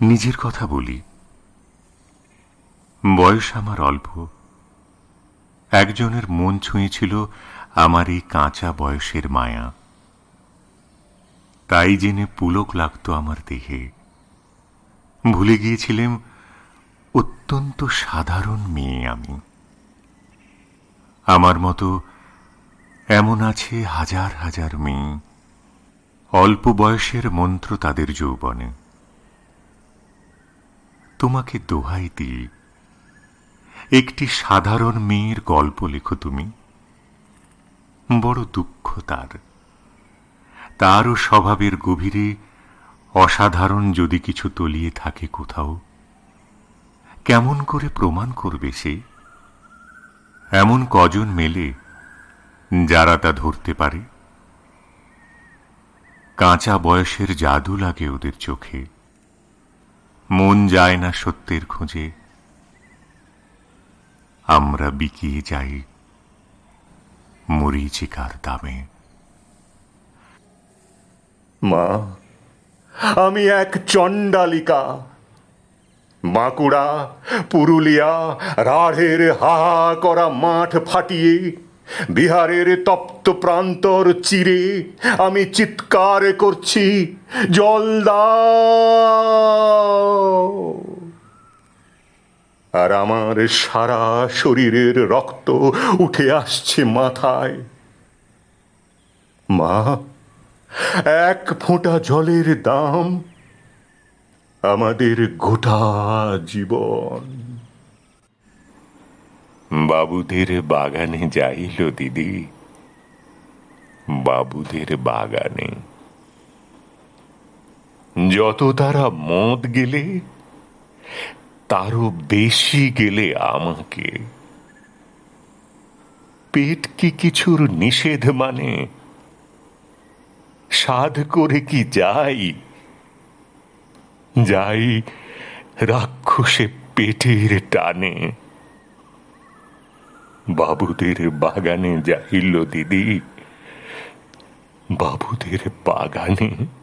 নিজের কথা বলি। বয়স আমার অল্প। একজনের মন ছুঁয়েছিল আমার এই কাঁচা বয়সের মায়া। তাই জেনে পুলক লাগতো আমার দেহে। ভুলে গিয়েছিলাম, অত্যন্ত সাধারণ মেয়ে আমি। আমার মতো এমন আছে হাজার হাজার মেয়ে। অল্প বয়সের মন্ত্র তাদের যৌবনে। তোমাকে দোহাই দিই। একটি সাধারণ মেয়ের গল্প লেখো তুমি। বড় দুঃখ তার। তারও স্বভাবের গভীরে অসাধারণ যদি কিছু তলিয়ে থাকে কোথাও। কেমন করে প্রমাণ করবে সে? এমন কজন মেলে যারা তা ধরতে পারে? কাঁচা বয়সের জাদু লাগে ওদের চোখে। মন যায় না সত্যের খোঁজে। আমরা বিকিয়ে যাই মরিচিকার দামে। মা, আমি এক চণ্ডালিকা। বাঁকুড়া, পুরুলিয়া, রাঢ়ের হাহা করা মাঠ ফাটিয়ে বিহারের তপ্ত প্রান্তর চিরে আমি চিৎকার করছি, জল আর আমার সারা শরীরের রক্ত উঠে আসছে মাথায়। মা, এক ফোঁটা জলের দাম আমাদের গোটা জীবন। বাবুদের বাগানে যাইল দিদি। বাবুদের বাগানে। যত তারা মদ গেলে, তারও বেশি গেলে আমাকে। পেট কি কিছুর নিষেধ মানে? সাধ করে কি যাই? যাই রাক্ষসে পেটের টানে। বাবুদের বাগানে যাইল দিদি। বাবুদের বাগানে